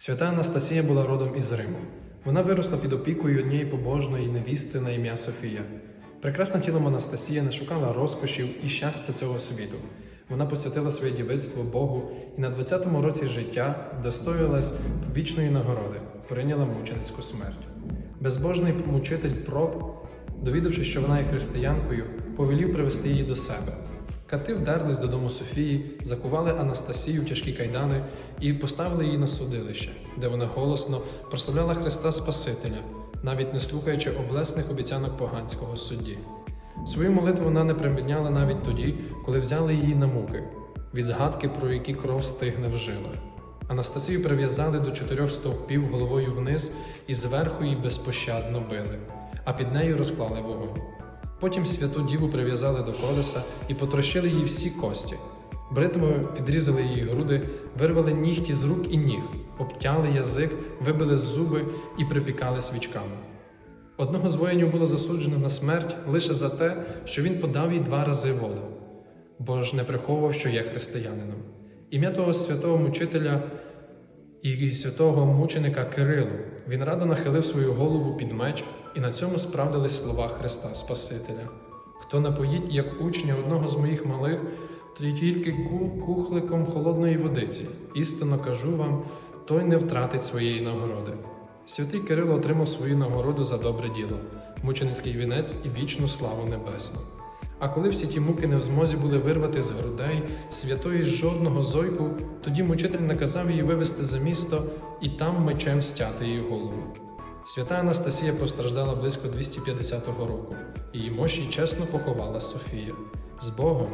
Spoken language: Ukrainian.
Свята Анастасія була родом із Риму. Вона виросла під опікою однієї побожної невісти на ім'я Софія. Прекрасна тілом Анастасія не шукала розкошів і щастя цього світу. Вона посвятила своє дівицтво Богу і на 20-му році життя достоїлась вічної нагороди, прийняла мученицьку смерть. Безбожний мучитель Проб, довідавшись, що вона є християнкою, повелів привести її до себе. Кати вдерлись додому Софії, закували Анастасію в тяжкі кайдани і поставили її на судилище, де вона голосно прославляла Христа Спасителя, навіть не слухаючи облесних обіцянок поганського судді. Свою молитву вона не приміняла навіть тоді, коли взяли її на муки, від згадки, про які кров стигне в жилах. Анастасію прив'язали до чотирьох стовпів головою вниз і зверху її безпощадно били, а під нею розклали вогонь. Потім святу діву прив'язали до колеса і потрощили їй всі кості. Бритвами підрізали її груди, вирвали нігті з рук і ніг, обтяли язик, вибили зуби і припікали свічками. Одного з воїнів було засуджено на смерть лише за те, що він подав їй два рази воду, бо ж не приховував, що є християнином. Ім'я того святого мучителя і святого мученика Кирилу. Він радо нахилив свою голову під меч, і на цьому справдились слова Христа Спасителя. Хто напоїть, як учня одного з моїх малих, то й тільки кухликом холодної водиці. Істинно кажу вам, той не втратить своєї нагороди. Святий Кирило отримав свою нагороду за добре діло, мученицький вінець і вічну славу небесну. А коли всі ті муки не в змозі були вирвати з грудей святої жодного зойку, тоді мучитель наказав її вивести за місто і там мечем стяти її голову. Свята Анастасія постраждала близько 250 року, її мощі чесно поховала Софія. З Богом!